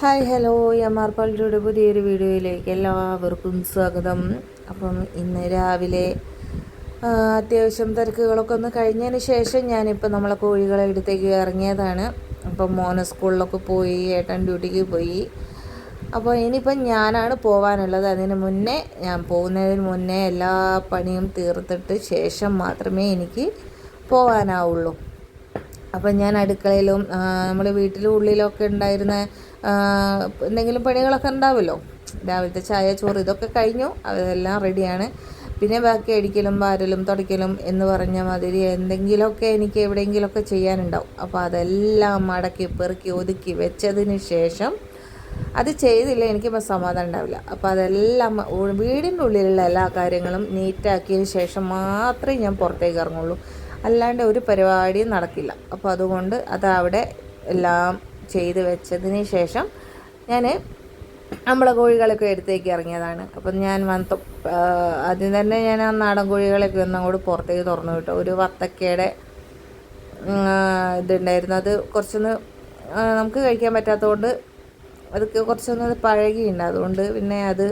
Hi hello. M R പാളിയുടെ പുതിയൊരു വീഡിയോയിലേക്ക് എല്ലാവർക്കും സ്വാഗതം. അപ്പം ഇന്ന് രാവിലെ അത്യാവശ്യം തിരക്കുകളൊക്കെ ഒന്ന് കഴിഞ്ഞതിന് ശേഷം ഞാനിപ്പോൾ നമ്മളെ കോഴികളെ എടുത്തേക്ക് ഇറങ്ങിയതാണ്. അപ്പം മോനെ സ്കൂളിലൊക്കെ പോയി ഏട്ടൻ ഡ്യൂട്ടിക്ക് പോയി. അപ്പോൾ ഇനിയിപ്പം ഞാനാണ് പോകാനുള്ളത് അതിന് മുന്നേ ഞാൻ പോകുന്നതിന് മുന്നേ എല്ലാ പണിയും തീർത്തിട്ട് ശേഷം മാത്രമേ എനിക്ക് പോകാനാവുള്ളൂ അപ്പം ഞാൻ അടുക്കളയിലും നമ്മൾ വീട്ടിലും ഉള്ളിലൊക്കെ ഉണ്ടായിരുന്ന എന്തെങ്കിലും പണികളൊക്കെ ഉണ്ടാവുമല്ലോ രാവിലത്തെ ചായ ചോറ് ഇതൊക്കെ കഴിഞ്ഞു. അതെല്ലാം റെഡിയാണ്. പിന്നെ ബാക്കി അടിക്കലും വാരലും തുടയ്ക്കലും എന്ന് പറഞ്ഞ മാതിരി എന്തെങ്കിലുമൊക്കെ എനിക്ക് എവിടെയെങ്കിലുമൊക്കെ ചെയ്യാനുണ്ടാവും. അപ്പോൾ അതെല്ലാം മടക്കി പെറുക്കി ഒതുക്കി വെച്ചതിന് ശേഷം അത് ചെയ്തില്ല എനിക്ക് സമാധാനം ഉണ്ടാവില്ല. അപ്പോൾ അതെല്ലാം വീടിന്റെ ഉള്ളിലുള്ള എല്ലാ കാര്യങ്ങളും നീറ്റാക്കിയതിന് ശേഷം മാത്രമേ ഞാൻ പുറത്തേക്ക് ഇറങ്ങുള്ളൂ. അല്ലാണ്ട് ഒരു പരിപാടിയും നടക്കില്ല. അപ്പോൾ അതുകൊണ്ട് അത് അവിടെ എല്ലാം ചെയ്ത് വെച്ചതിന് ശേഷം ഞാൻ നമ്മളെ കോഴികളൊക്കെ എടുത്തേക്ക് ഇറങ്ങിയതാണ്. അപ്പം ഞാൻ വന്ത ആദ്യം തന്നെ ഞാൻ ആ നാടൻ കോഴികളൊക്കെ ഒന്നും കൂടി പുറത്തേക്ക് തുറന്നു വിട്ടു. ഒരു വത്തക്കയുടെ ഇതുണ്ടായിരുന്നു. അത് കുറച്ചൊന്ന് നമുക്ക് കഴിക്കാൻ പറ്റാത്തതുകൊണ്ട് അതൊക്കെ കുറച്ചൊന്ന് പഴകിയുണ്ട് അതുകൊണ്ട് പിന്നെ അത്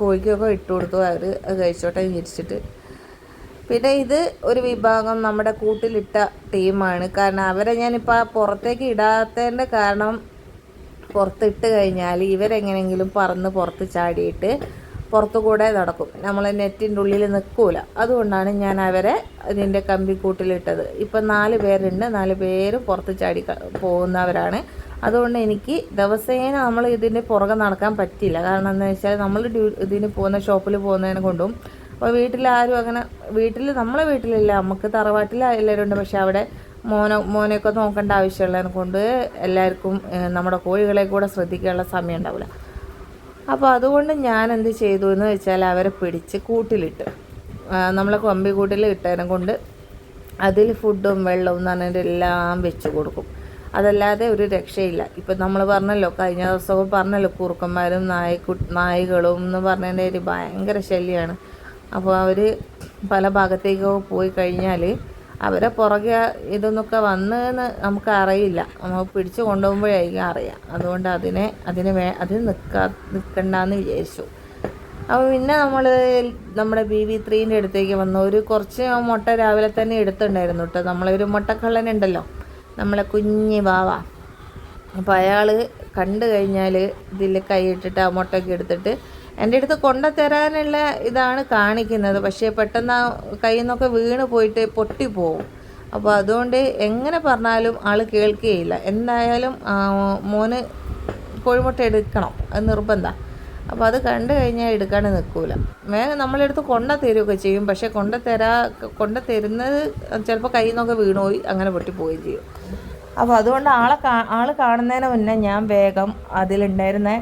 കോഴിക്കൊക്കെ ഇട്ട് കൊടുത്തു. അവർ കഴിച്ചോട്ടെ വിചാരിച്ചിട്ട് പിന്നെ ഇത് ഒരു വിഭാഗം നമ്മുടെ കൂട്ടിലിട്ട ടീമാണ്. കാരണം അവരെ ഞാനിപ്പോൾ പുറത്തേക്ക് ഇടാത്തതിന്റെ കാരണം പുറത്തിട്ട് കഴിഞ്ഞാൽ ഇവരെങ്ങനെങ്കിലും പറന്ന് പുറത്ത് ചാടിയിട്ട് പുറത്തു കൂടെ നടക്കും. നമ്മൾ നെറ്റിന്റെ ഉള്ളിൽ നിൽക്കൂല അതുകൊണ്ടാണ് ഞാൻ അവരെ ഇതിന്റെ കമ്പിക്കൂട്ടിലിട്ടത് ഇപ്പം നാല് പേരുണ്ട്. നാല് പേര് പുറത്ത് ചാടി പോകുന്നവരാണ്. അതുകൊണ്ട് എനിക്ക് ദിവസേന നമ്മൾ ഇതിന്റെ പുറകെ നടക്കാൻ പറ്റില്ല. കാരണം എന്താ വെച്ചാൽ നമ്മൾ ഇതിന് പോകുന്ന ഷോപ്പിൽ പോകുന്നതിനെ കൊണ്ടും അപ്പോൾ വീട്ടിലാരും അങ്ങനെ വീട്ടിൽ നമ്മളെ വീട്ടിലില്ല. നമുക്ക് തറവാട്ടിൽ എല്ലാവരും ഉണ്ട് പക്ഷെ അവിടെ മോനെ മോനെയൊക്കെ നോക്കേണ്ട ആവശ്യമുള്ളതിനെ കൊണ്ട് എല്ലാവർക്കും നമ്മുടെ കോഴികളെ കൂടെ ശ്രദ്ധിക്കാനുള്ള സമയം ഉണ്ടാവില്ല. അപ്പോൾ അതുകൊണ്ട് ഞാൻ എന്ത് ചെയ്തു എന്ന് വെച്ചാൽ അവരെ പിടിച്ച് കൂട്ടിലിട്ട്. നമ്മളെ കൊമ്പി കൂട്ടിൽ ഇട്ടതിനെ കൊണ്ട് അതിൽ ഫുഡും വെള്ളവും പറഞ്ഞിട്ട് എല്ലാം വെച്ച് കൊടുക്കും. അതല്ലാതെ ഒരു രക്ഷയില്ല. ഇപ്പം നമ്മൾ പറഞ്ഞല്ലോ കഴിഞ്ഞ ദിവസമൊക്കെ പറഞ്ഞല്ലോ കുറുക്കന്മാരും നായ്ക്കു നായ്ക്കളും എന്ന് പറഞ്ഞതിന്റെ ഒരു ഭയങ്കര ശല്യമാണ് അപ്പോൾ അവർ പല ഭാഗത്തേക്കോ പോയി കഴിഞ്ഞാൽ അവരെ പുറകെ ഇതൊന്നൊക്കെ വന്നതെന്ന് നമുക്ക് അറിയില്ല. നമ്മൾ പിടിച്ചു കൊണ്ടുപോകുമ്പോഴായിരിക്കും അറിയാം. അതുകൊണ്ട് അതിനെ അതിന് വേ അതിന് നിൽക്കാ നിൽക്കണ്ടെന്ന് വിചാരിച്ചു. അപ്പോൾ പിന്നെ നമ്മൾ നമ്മുടെ ബി വി ത്രീന്റെ അടുത്തേക്ക് വന്നു. ഒരു കുറച്ച് മുട്ട രാവിലെ തന്നെ എടുത്തിട്ടുണ്ടായിരുന്നു കേട്ടോ. നമ്മളൊരു മുട്ടക്കള്ളനുണ്ടല്ലോ. നമ്മളെ കുഞ്ഞി ബാവ അപ്പോൾ അയാൾ കണ്ടു കഴിഞ്ഞാൽ ഇതിൽ കൈയിട്ടിട്ട് ആ മുട്ടയൊക്കെ എടുത്തിട്ട് എന്റെ അടുത്ത് കൊണ്ടുത്തരാനുള്ള ഇതാണ് കാണിക്കുന്നത്. പക്ഷേ പെട്ടെന്ന് കയ്യിൽ നിന്നൊക്കെ വീണ് പോയിട്ട് പൊട്ടിപ്പോവും. അപ്പോൾ അതുകൊണ്ട് എങ്ങനെ പറഞ്ഞാലും ആൾ കേൾക്കുകയില്ല എന്തായാലും മോന് കോഴിമുട്ട എടുക്കണം. അത് നിർബന്ധമാണ് അപ്പോൾ അത് കണ്ടു കഴിഞ്ഞാൽ എടുക്കാണ്ട് നിൽക്കൂല. വേഗം നമ്മളെടുത്ത് കൊണ്ട തരുമൊക്കെ ചെയ്യും. പക്ഷേ കൊണ്ട തരാ കൊണ്ട തരുന്നത് ചിലപ്പോൾ കയ്യിൽ നിന്നൊക്കെ വീണുപോയി അങ്ങനെ പൊട്ടിപ്പോവുകയും ചെയ്യും. അപ്പോൾ അതുകൊണ്ട് ആളെ കാ ആൾ കാണുന്നതിന് മുന്നേ ഞാൻ വേഗം അതിലുണ്ടായിരുന്ന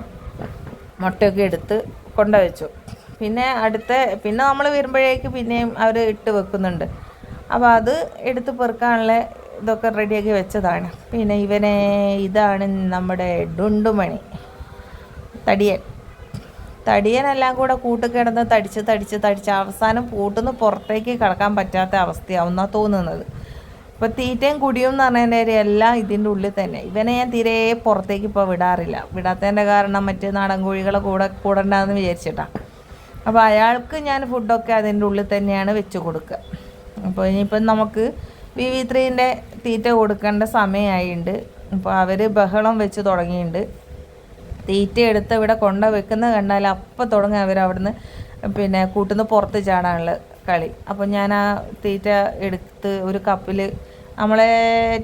മുട്ടയൊക്കെ എടുത്ത് കൊണ്ടുവച്ചു. പിന്നെ അടുത്ത പിന്നെ നമ്മൾ വരുമ്പോഴേക്ക് പിന്നെയും അവർ ഇട്ട് വെക്കുന്നുണ്ട്. അപ്പോൾ അത് എടുത്ത് പെറുക്കാനുള്ള ഇതൊക്കെ റെഡിയാക്കി വെച്ചതാണ്. പിന്നെ ഇവനെ ഇതാണ് നമ്മുടെ ഡുണ്ടുമണി. തടിയൻ. തടിയനെല്ലാം കൂടെ കൂട്ടുകിടന്ന് തടിച്ച് തടിച്ച് തടിച്ച് അവസാനം പൂട്ടുന്ന് പുറത്തേക്ക് കിടക്കാൻ പറ്റാത്ത അവസ്ഥയാവുന്ന തോന്നുന്നത്. ഇപ്പോൾ തീറ്റയും കുടിയും എന്ന് പറഞ്ഞതിന്റെ എല്ലാം ഇതിന്റെ ഉള്ളിൽ തന്നെ. ഇവനെ ഞാൻ തീരെ പുറത്തേക്ക് ഇപ്പോൾ വിടാറില്ല. വിടാത്തതിന്റെ കാരണം മറ്റ് നാടൻ കോഴികളെ കൂടെ കൂടണ്ടെന്ന് വിചാരിച്ചിട്ടാണ് അപ്പോൾ അയാൾക്ക് ഞാൻ ഫുഡൊക്കെ അതിന്റെ ഉള്ളിൽ തന്നെയാണ് വെച്ച് കൊടുക്കുക അപ്പോൾ ഇനിയിപ്പം നമുക്ക് വി വി ത്രീന്റെ തീറ്റ കൊടുക്കേണ്ട സമയമായിട്ടുണ്ട് അപ്പോൾ അവർ ബഹളം വെച്ച് തുടങ്ങിയിട്ടുണ്ട് തീറ്റ എടുത്ത് ഇവിടെ കൊണ്ട വെക്കുന്നത് കണ്ടാൽ അപ്പം തുടങ്ങി അവർ അവിടുന്ന് പിന്നെ കൂട്ടുന്ന പുറത്ത് ചാടാനുള്ള കളി. അപ്പോൾ ഞാൻ ആ തീറ്റ എടുത്ത് ഒരു കപ്പിൽ നമ്മളെ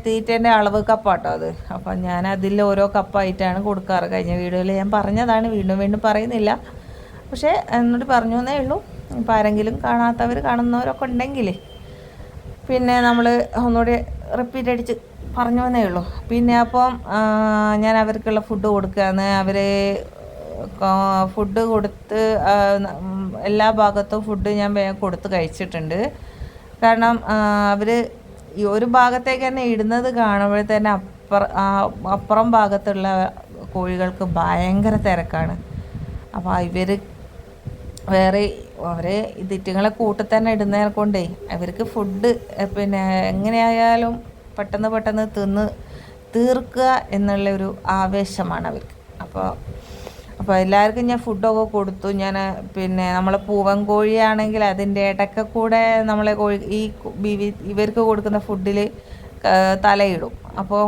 തീറ്റേന്റെ അളവ് കപ്പാട്ടോ അത്. അപ്പം ഞാൻ അതിൽ ഓരോ കപ്പായിട്ടാണ് കൊടുക്കാറ്. കഴിഞ്ഞ വീഡിയോയിൽ ഞാൻ പറഞ്ഞതാണ് വീണ്ടും വീണ്ടും പറയുന്നില്ല. പക്ഷേ എന്നോട് പറഞ്ഞു എന്നേ ഉള്ളൂ. ഇപ്പം ആരെങ്കിലും കാണാത്തവർ കാണുന്നവരൊക്കെ ഉണ്ടെങ്കിൽ പിന്നെ നമ്മൾ ഒന്നുകൂടി റിപ്പീറ്റ് അടിച്ച് പറഞ്ഞു എന്നേ ഉള്ളൂ. പിന്നെ അപ്പം ഞാൻ അവർക്കുള്ള ഫുഡ് കൊടുക്കുകയാണ് അവർ ഫുഡ് കൊടുത്ത് എല്ലാ ഭാഗത്തും ഫുഡ് ഞാൻ കൊടുത്ത് കഴിച്ചിട്ടുണ്ട്. കാരണം അവർ ഈ ഒരു ഭാഗത്തേക്ക് തന്നെ ഇടുന്നത് കാണുമ്പോൾ തന്നെ അപ്പുറം അപ്പുറം ഭാഗത്തുള്ള കോഴികൾക്ക് ഭയങ്കര തിരക്കാണ്. അപ്പോൾ ഇവർ വേറെ അവരെ ഇതിറ്റുങ്ങളെ കൂട്ടി തന്നെ ഇടുന്നതിനെ കൊണ്ടേ അവർക്ക് ഫുഡ് പിന്നെ എങ്ങനെയായാലും പെട്ടെന്ന് പെട്ടെന്ന് തിന്ന് തീർക്കുക എന്നുള്ള ഒരു ആവേശമാണ് അവർക്ക്. അപ്പോൾ അപ്പോൾ എല്ലാവർക്കും ഞാൻ ഫുഡൊക്കെ കൊടുത്തു. ഞാൻ പിന്നെ നമ്മളെ പൂവൻ കോഴിയാണെങ്കിൽ അതിന്റെ ഇടയ്ക്ക് കൂടെ നമ്മളെ കോഴി ഈ ഇവർക്ക് കൊടുക്കുന്ന ഫുഡിൽ തലയിടും. അപ്പോൾ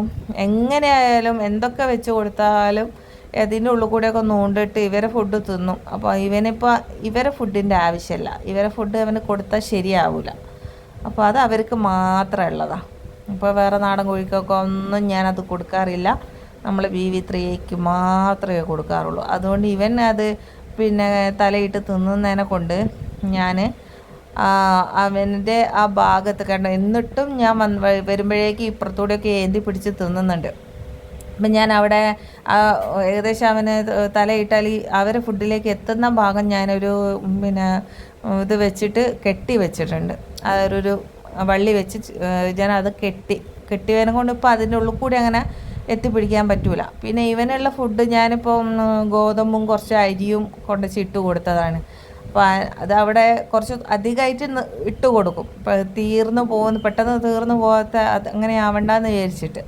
എങ്ങനെയായാലും എന്തൊക്കെ വെച്ച് കൊടുത്താലും അതിന്റെ ഉള്ളിൽ ഒക്കെ നോണ്ടിട്ട് ഇവരെ ഫുഡ് തിന്നും. അപ്പോൾ ഇവനിപ്പോൾ ഇവരെ ഫുഡിന്റെ ആവശ്യമില്ല ഇവരെ ഫുഡ് അവന് കൊടുത്താൽ ശരിയാവില്ല അപ്പോൾ അത് അവർക്ക് മാത്രമേ മാത്രമുള്ളതാണ് ഇപ്പോൾ വേറെ നാടൻ കോഴിക്കൊക്കെ ഒന്നും ഞാനത് കൊടുക്കാറില്ല. നമ്മൾ ബി വി ത്രീക്ക് മാത്രമേ കൊടുക്കാറുള്ളൂ. അതുകൊണ്ട് ഇവൻ അത് പിന്നെ തലയിട്ട് തിന്നുന്നതിനെ കൊണ്ട് ഞാൻ അവന്റെ ആ ഭാഗത്ത് കണ്ട എന്നിട്ടും ഞാൻ വന്ന് വരുമ്പോഴേക്ക് ഇപ്പുറത്തൂടെയൊക്കെ ഏന്തി പിടിച്ച് തിന്നുന്നുണ്ട്. അപ്പം ഞാൻ അവിടെ ഏകദേശം അവന് തലയിട്ടാൽ അവരെ ഫുഡിലേക്ക് എത്തുന്ന ഭാഗം ഞാനൊരു പിന്നെ ഇത് വെച്ചിട്ട് കെട്ടി വെച്ചിട്ടുണ്ട്. അതൊരു വള്ളി വെച്ച് ഞാൻ അത് കെട്ടി കെട്ടിയതിനെ കൊണ്ട് ഇപ്പോൾ അതിന്റെ ഉള്ളിൽ കൂടി അങ്ങനെ എത്തിപ്പിടിക്കാൻ പറ്റൂല. പിന്നെ ഇവനുള്ള ഫുഡ് ഞാനിപ്പം ഗോതമ്പും കുറച്ച് അരിയും കൊണ്ട് ഇട്ട് കൊടുത്തതാണ്. അപ്പോൾ അത് അവിടെ കുറച്ച് അധികമായിട്ട് ഇട്ട് കൊടുക്കും. ഇപ്പോൾ തീർന്നു പോകുന്ന പെട്ടെന്ന് തീർന്നു പോകാത്ത അങ്ങനെ ആവണ്ടെന്ന് വിചാരിച്ചിട്ട്.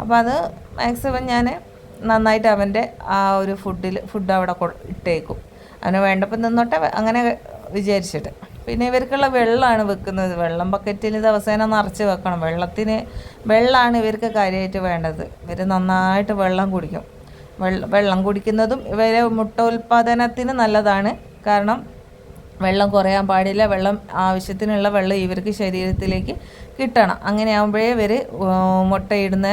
അപ്പോൾ അത് മാക്സിമം ഞാൻ നന്നായിട്ട് അവന്റെ ആ ഒരു ഫുഡിൽ ഫുഡ് അവിടെ ഇട്ടേക്കും. അവന് വേണ്ടപ്പോൾ നിന്നോട്ടെ അങ്ങനെ വിചാരിച്ചിട്ട്. പിന്നെ ഇവർക്കുള്ള വെള്ളമാണ് വെക്കുന്നത്. വെള്ളം ബക്കറ്റിൽ ദിവസേന നിറച്ച് വെക്കണം. വെള്ളത്തിന് വെള്ളമാണ് ഇവർക്ക് കാര്യമായിട്ട് വേണ്ടത്. ഇവർ നന്നായിട്ട് വെള്ളം കുടിക്കും. വെള്ളം കുടിക്കുന്നതും ഇവരെ മുട്ട ഉൽപ്പാദനത്തിന് നല്ലതാണ്. കാരണം വെള്ളം കുറയാൻ പാടില്ല. വെള്ളം ആവശ്യത്തിനുള്ള വെള്ളം ഇവർക്ക് ശരീരത്തിലേക്ക് കിട്ടണം. അങ്ങനെ ആകുമ്പോഴേ ഇവർ മുട്ടയിടുന്ന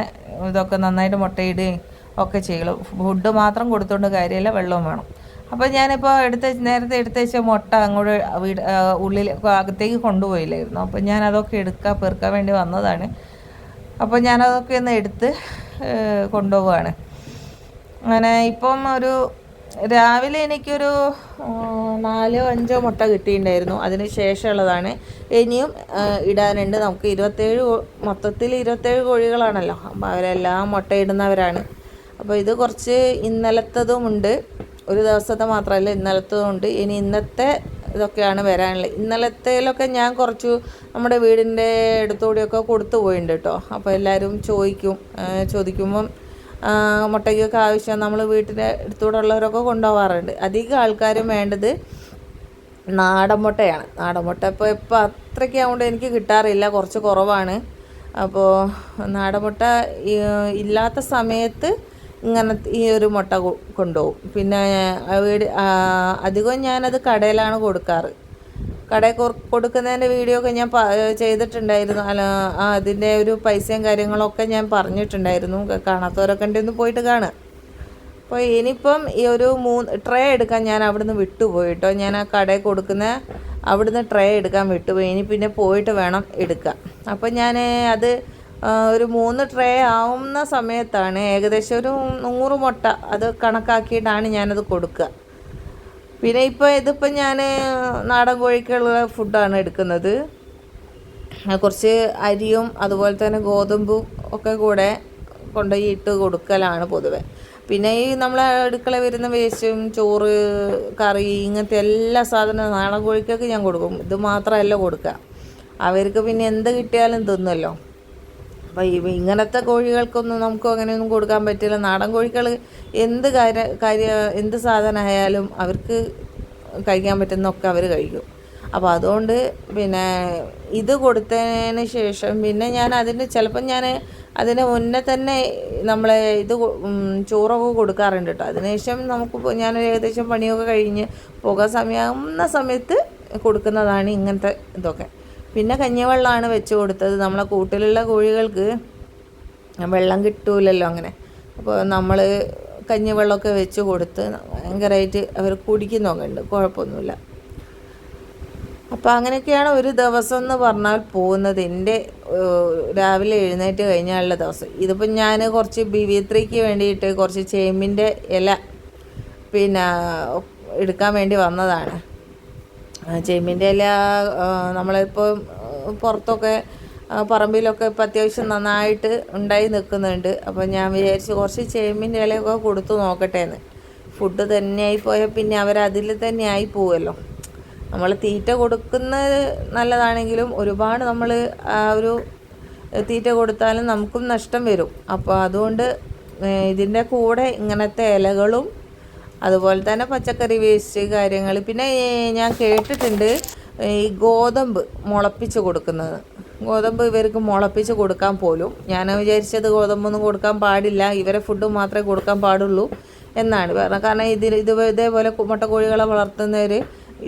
ഇതൊക്കെ നന്നായിട്ട് മുട്ടയിടുകയും ഒക്കെ ചെയ്യുള്ളൂ ഫുഡ് മാത്രം കൊടുത്തുകൊണ്ട് കാര്യമില്ല വെള്ളവും വേണം. അപ്പോൾ ഞാനിപ്പോൾ എടുത്ത് നേരത്തെ എടുത്ത വെച്ച മുട്ട അങ്ങോട്ട് വീട് ഉള്ളിൽ അകത്തേക്ക് കൊണ്ടുപോയില്ലായിരുന്നു. അപ്പോൾ ഞാൻ അതൊക്കെ എടുക്കാൻ പെറുക്കാൻ വേണ്ടി വന്നതാണ്. അപ്പോൾ ഞാനതൊക്കെ ഒന്ന് എടുത്ത് കൊണ്ടുപോവാണ്. അങ്ങനെ ഇപ്പം ഒരു രാവിലെ എനിക്കൊരു നാലോ അഞ്ചോ മുട്ട കിട്ടിയിട്ടുണ്ടായിരുന്നു. അതിന് ശേഷമുള്ളതാണ്. ഇനിയും ഇടാനുണ്ട്. നമുക്ക് ഇരുപത്തേഴ് മൊത്തത്തിൽ ഇരുപത്തേഴ് കോഴികളാണല്ലോ. അപ്പോൾ അവരെല്ലാം മുട്ടയിടുന്നവരാണ്. അപ്പോൾ ഇത് കുറച്ച് ഇന്നലത്തതും ഉണ്ട്. ഒരു ദിവസത്തെ മാത്രമല്ല ഇന്നലത്തതുകൊണ്ട് ഇനി ഇന്നത്തെ ഇതൊക്കെയാണ് വരാനുള്ളത്. ഇന്നലത്തേലൊക്കെ ഞാൻ കുറച്ച് നമ്മുടെ വീടിന്റെ അടുത്തുകൂടിയൊക്കെ കൊടുത്തു പോയിട്ടുണ്ട് കേട്ടോ. അപ്പോൾ എല്ലാവരും ചോദിക്കും ചോദിക്കുമ്പം മുട്ടയ്ക്കൊക്കെ ആവശ്യം നമ്മൾ വീട്ടിന്റെ അടുത്തൂടെ ഉള്ളവരൊക്കെ കൊണ്ടുപോകാറുണ്ട്. അധികം ആൾക്കാരും വേണ്ടത് നാടൻ മുട്ടയാണ്. നാടൻ മുട്ട ഇപ്പോൾ ഇപ്പോൾ അത്രയ്ക്ക് എനിക്ക് കിട്ടാറില്ല. കുറച്ച് കുറവാണ്. അപ്പോൾ നാടൻ മുട്ട ഇല്ലാത്ത സമയത്ത് ഇങ്ങനെ ഈ ഒരു മുട്ട കൊണ്ടുപോകും. പിന്നെ വീട് അധികവും ഞാനത് കടയിലാണ് കൊടുക്കാറ്. കടയിൽ കൊടുക്കുന്നതിന്റെ വീഡിയോ ഒക്കെ ഞാൻ ചെയ്തിട്ടുണ്ടായിരുന്നു. അല്ല അതിന്റെ ഒരു പൈസയും കാര്യങ്ങളൊക്കെ ഞാൻ പറഞ്ഞിട്ടുണ്ടായിരുന്നു. കാണാത്തവരൊക്കെ ഉണ്ടെന്ന് പോയിട്ട് കാണുക. അപ്പോൾ ഇനിയിപ്പം ഈ ഒരു മൂന്ന് ട്രേ എടുക്കാൻ ഞാൻ അവിടുന്ന് വിട്ടുപോയി കേട്ടോ. ഞാൻ ആ കടയിൽ കൊടുക്കുന്ന അവിടുന്ന് ട്രേ എടുക്കാൻ വിട്ടുപോയി. ഇനി പിന്നെ പോയിട്ട് വേണം എടുക്കാൻ. അപ്പോൾ ഞാൻ അത് ഒരു മൂന്ന് ട്രേ ആവുന്ന സമയത്താണ് ഏകദേശം ഒരു നൂറ് മുട്ട അത് കണക്കാക്കിയിട്ടാണ് ഞാനത് കൊടുക്കുക. പിന്നെ ഇപ്പോൾ ഇതിപ്പോൾ ഞാൻ നാടൻ കോഴിക്കുള്ള ഫുഡാണ് എടുക്കുന്നത്. കുറച്ച് അരിയും അതുപോലെ തന്നെ ഗോതമ്പും ഒക്കെ കൂടെ കൊണ്ടുപോയി ഇട്ട് കൊടുക്കലാണ് പൊതുവെ. പിന്നെ ഈ നമ്മളെ അടുക്കള വരുന്ന വേസ്റ്റും ചോറ് കറി ഇങ്ങനത്തെ എല്ലാ സാധനവും നാടൻ കോഴിക്കൊക്കെ ഞാൻ കൊടുക്കും. ഇത് മാത്രമല്ല കൊടുക്കുക. അവർക്ക് പിന്നെ എന്ത് കിട്ടിയാലും തിന്നല്ലോ. അപ്പോൾ ഇങ്ങനത്തെ കോഴികൾക്കൊന്നും നമുക്ക് അങ്ങനെയൊന്നും കൊടുക്കാൻ പറ്റില്ല. നാടൻ കോഴികൾ എന്ത് കാര്യ കാര്യ എന്ത് സാധനമായാലും അവർക്ക് കഴിക്കാൻ പറ്റുന്നൊക്കെ അവർ കഴിക്കും. അപ്പോൾ അതുകൊണ്ട് പിന്നെ ഇത് കൊടുത്തതിന് ശേഷം പിന്നെ ഞാൻ അതിന് ചിലപ്പം ഞാൻ അതിന് മുന്നേ തന്നെ നമ്മളെ ഇത് ചോറൊക്കെ കൊടുക്കാറുണ്ട് കേട്ടോ അതിനുശേഷം നമുക്ക് ഞാൻ ഏകദേശം പണിയൊക്കെ കഴിഞ്ഞ് പോകാൻ സമയമാകുന്ന സമയത്ത് കൊടുക്കുന്നതാണ് ഇങ്ങനത്തെ ഇതൊക്കെ. പിന്നെ കഞ്ഞിവെള്ളമാണ് വെച്ച് കൊടുത്തത്. നമ്മളെ കൂട്ടിലുള്ള കോഴികൾക്ക് വെള്ളം കിട്ടൂലല്ലോ അങ്ങനെ. അപ്പോൾ നമ്മൾ കഞ്ഞിവെള്ളമൊക്കെ വെച്ച് കൊടുത്ത് ഭയങ്കരമായിട്ട് അവർ കുടിക്കുന്നൊക്കെ ഉണ്ട് കുഴപ്പമൊന്നുമില്ല. അപ്പോൾ അങ്ങനെയൊക്കെയാണ് ഒരു ദിവസം എന്ന് പറഞ്ഞാൽ പോകുന്നത്. എന്റെ രാവിലെ എഴുന്നേറ്റ് കഴിഞ്ഞാലുള്ള ദിവസം. ഇതിപ്പോൾ ഞാൻ കുറച്ച് ബി വി ത്രീക്ക് വേണ്ടിയിട്ട് കുറച്ച് ചേമ്പിന്റെ ഇല പിന്നെ എടുക്കാൻ വേണ്ടി വന്നതാണ്. ചേമ്പിന്റെ ഇല നമ്മളിപ്പോൾ പുറത്തൊക്കെ പറമ്പിലൊക്കെ ഇപ്പം അത്യാവശ്യം നന്നായിട്ട് ഉണ്ടായി നിൽക്കുന്നുണ്ട്. അപ്പോൾ ഞാൻ വിചാരിച്ച് കുറച്ച് ചേമ്പിന്റെ ഇലയൊക്കെ കൊടുത്തു നോക്കട്ടെ എന്ന് ഫുഡ് തന്നെയായി പോയാൽ പിന്നെ അവരതിൽ തന്നെ ആയി പോവുമല്ലോ നമ്മൾ തീറ്റ കൊടുക്കുന്നത് നല്ലതാണെങ്കിലും ഒരുപാട് നമ്മൾ ആ ഒരു തീറ്റ കൊടുത്താലും നമുക്കും നഷ്ടം വരും. അപ്പോൾ അതുകൊണ്ട് ഇതിന്റെ കൂടെ ഇങ്ങനത്തെ ഇലകളും അതുപോലെ തന്നെ പച്ചക്കറി വേസ്റ്റ് കാര്യങ്ങൾ. പിന്നെ ഞാൻ കേട്ടിട്ടുണ്ട് ഈ ഗോതമ്പ് മുളപ്പിച്ച് കൊടുക്കുന്നത്. ഗോതമ്പ് ഇവർക്ക് മുളപ്പിച്ച് കൊടുക്കാൻ പോലും ഞാൻ വിചാരിച്ചത് ഗോതമ്പൊന്നും കൊടുക്കാൻ പാടില്ല ഇവരെ ഫുഡ് മാത്രമേ കൊടുക്കാൻ പാടുള്ളൂ എന്നാണ് കാരണം കാരണം ഇതിൽ ഇത് ഇതേപോലെ മുട്ട കോഴികളെ വളർത്തുന്നവർ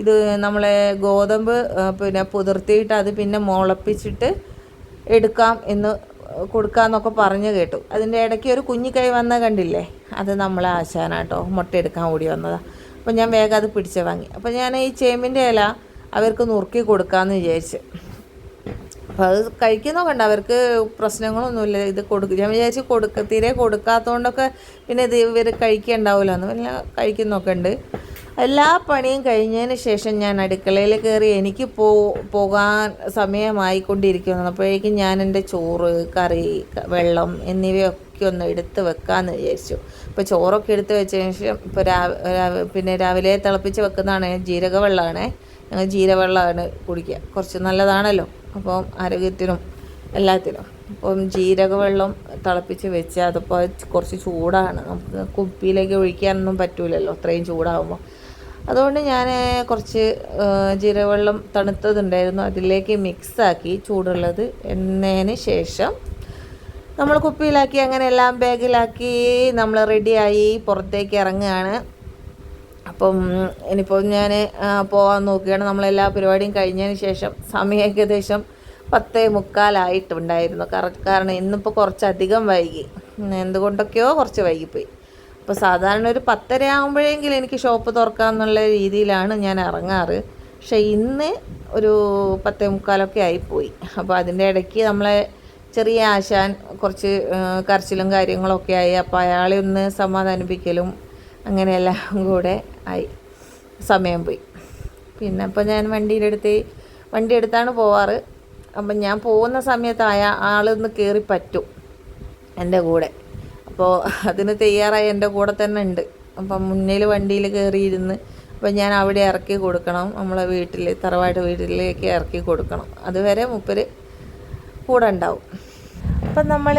ഇത് നമ്മളെ ഗോതമ്പ് പിന്നെ പുതിർത്തിയിട്ട് അത് പിന്നെ മുളപ്പിച്ചിട്ട് എടുക്കാം എന്ന് കൊടുക്കാന്നൊക്കെ പറഞ്ഞു കേട്ടു. അതിന്റെ ഇടയ്ക്ക് ഒരു കുഞ്ഞിക്കൈ വന്ന കണ്ടില്ലേ? അത് നമ്മളെ ആശാനാട്ടോ മുട്ട എടുക്കാൻ ഓടി വന്നതാണ് അപ്പോൾ ഞാൻ വേഗം അത് പിടിച്ച് വാങ്ങി. അപ്പോൾ ഞാൻ ഈ ചേമ്പിന്റെ ഇല അവർക്ക് നുറുക്കി കൊടുക്കാമെന്ന് വിചാരിച്ച്. അപ്പോൾ അത് കഴിക്കുന്നോ കണ്ട അവർക്ക് പ്രശ്നങ്ങളൊന്നുമില്ല. ഇത് കൊടുക്കും ഞാൻ വിചാരിച്ച് കൊടുക്ക തീരെ കൊടുക്കാത്തതുകൊണ്ടൊക്കെ പിന്നെ ഇത് ഇവർ കഴിക്കണ്ടാവില്ല എന്ന് പിന്നെ കഴിക്കുന്നൊക്കെ ഉണ്ട്. എല്ലാ പണിയും കഴിഞ്ഞതിന് ശേഷം ഞാൻ അടുക്കളയിൽ കയറി എനിക്ക് പോ പോകാൻ സമയമായിക്കൊണ്ടിരിക്കുന്നു. അപ്പോഴേക്കും ഞാൻ എന്റെ ചോറ് കറി വെള്ളം എന്നിവയൊക്കെ ഒന്ന് എടുത്ത് വെക്കാമെന്ന് വിചാരിച്ചു. അപ്പോൾ ചോറൊക്കെ എടുത്ത് വെച്ചതിന് ശേഷം ഇപ്പോൾ രാവിലെ പിന്നെ രാവിലെ തിളപ്പിച്ച് വെക്കുന്നതാണ് ജീരക വെള്ളമാണ് ഞങ്ങൾ ജീരവെള്ളമാണ് കുടിക്കുക. കുറച്ച് നല്ലതാണല്ലോ. അപ്പം ആരോഗ്യത്തിനും എല്ലാത്തിനും. അപ്പം ജീരകവെള്ളം തിളപ്പിച്ച് വെച്ച് അതിപ്പോൾ കുറച്ച് ചൂടാണ്. നമുക്ക് കുപ്പിയിലേക്ക് ഒഴിക്കാനൊന്നും പറ്റൂലല്ലോ. അത്രയും ചൂടാകുമ്പോൾ അതുകൊണ്ട് ഞാൻ കുറച്ച് ജീരകവെള്ളം തണുത്തതുണ്ടായിരുന്നു. അതിലേക്ക് മിക്സാക്കി ചൂടുള്ളത് എന്നതിന് ശേഷം നമ്മൾ കുപ്പിയിലാക്കി അങ്ങനെ എല്ലാം ബാഗിലാക്കി നമ്മൾ റെഡിയായി പുറത്തേക്ക് ഇറങ്ങുകയാണ്. അപ്പം ഇനിയിപ്പോൾ ഞാൻ പോകാൻ നോക്കുകയാണ്. നമ്മളെല്ലാ പരിപാടിയും കഴിഞ്ഞതിന് ശേഷം സമയം ഏകദേശം പത്തേ മുക്കാലായിട്ടുണ്ടായിരുന്നു. കാരണം ഇന്നിപ്പോൾ കുറച്ചധികം വൈകി. എന്തുകൊണ്ടൊക്കെയോ കുറച്ച് വൈകിപ്പോയി. അപ്പോൾ സാധാരണ ഒരു പത്തര ആകുമ്പോഴെങ്കിലും എനിക്ക് ഷോപ്പ് തുറക്കാമെന്നുള്ള രീതിയിലാണ് ഞാൻ ഇറങ്ങാറ്. പക്ഷേ ഇന്ന് ഒരു പത്തേ മുക്കാലൊക്കെ ആയിപ്പോയി. അപ്പോൾ അതിന്റെ ഇടയ്ക്ക് നമ്മളെ ചെറിയ ആശാൻ കുറച്ച് കരച്ചിലും കാര്യങ്ങളൊക്കെ ആയി. അപ്പോൾ അയാളെ ഒന്ന് സമാധാനിപ്പിക്കലും അങ്ങനെയെല്ലാം കൂടെ ആയി. സമയം പോയി. പിന്നെ അപ്പോൾ ഞാൻ വണ്ടിയിലെടുത്ത് വണ്ടി എടുത്താണ് പോവാറ്. അപ്പം ഞാൻ പോകുന്ന സമയത്ത് അയാ ഒന്ന് കയറി പറ്റും എന്റെ കൂടെ. അപ്പോൾ അതിന് തയ്യാറായി എന്റെ കൂടെ തന്നെ ഉണ്ട്. അപ്പം മുന്നിൽ വണ്ടിയിൽ കയറിയിരുന്ന് അപ്പം ഞാൻ അവിടെ ഇറക്കി കൊടുക്കണം. നമ്മളെ വീട്ടിൽ തറവാട്ട് വീട്ടിലേക്ക് ഇറക്കി കൊടുക്കണം. അതുവരെ മുപ്പര് കൂടെ ഉണ്ടാവും. അപ്പം നമ്മൾ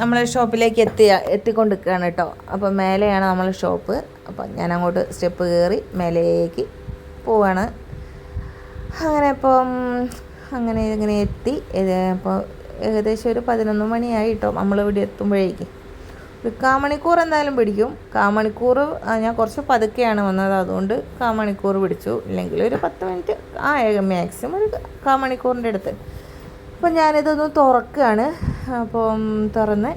നമ്മളെ ഷോപ്പിലേക്ക് എത്തി എത്തിക്കൊണ്ടിരിക്കുകയാണ് കേട്ടോ. അപ്പം മേലെയാണ് നമ്മളെ ഷോപ്പ്. അപ്പം ഞാൻ അങ്ങോട്ട് സ്റ്റെപ്പ് കയറി മേലേക്ക് പോവാണ്. അങ്ങനെ ഇപ്പം അങ്ങനെ ഇങ്ങനെ എത്തി. അപ്പോൾ ഏകദേശം ഒരു പതിനൊന്ന് മണിയായി കേട്ടോ. നമ്മളിവിടെ എത്തുമ്പോഴേക്കും. കാമണിക്കൂർ എന്തായാലും പിടിക്കും. കാമണിക്കൂർ ഞാൻ കുറച്ച് പതുക്കെയാണ് വന്നത്. അതുകൊണ്ട് കാമണിക്കൂർ പിടിച്ചു. ഇല്ലെങ്കിൽ ഒരു പത്ത് മിനിറ്റ് ആ മാക്സിമം ഒരു കാമണിക്കൂറിന്റെ അടുത്ത്. അപ്പോൾ ഞാനിതൊന്ന് തുറക്കുകയാണ്. അപ്പം തുറന്ന്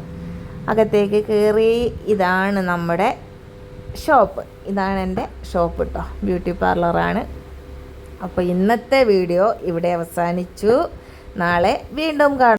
അകത്തേക്ക് കയറി ഇതാണ് നമ്മുടെ ഷോപ്പ്. ഇതാണ് എന്റെ ഷോപ്പ് കേട്ടോ ബ്യൂട്ടി പാർലറാണ് അപ്പോൾ ഇന്നത്തെ വീഡിയോ ഇവിടെ അവസാനിച്ചു. നാളെ വീണ്ടും കാണാം.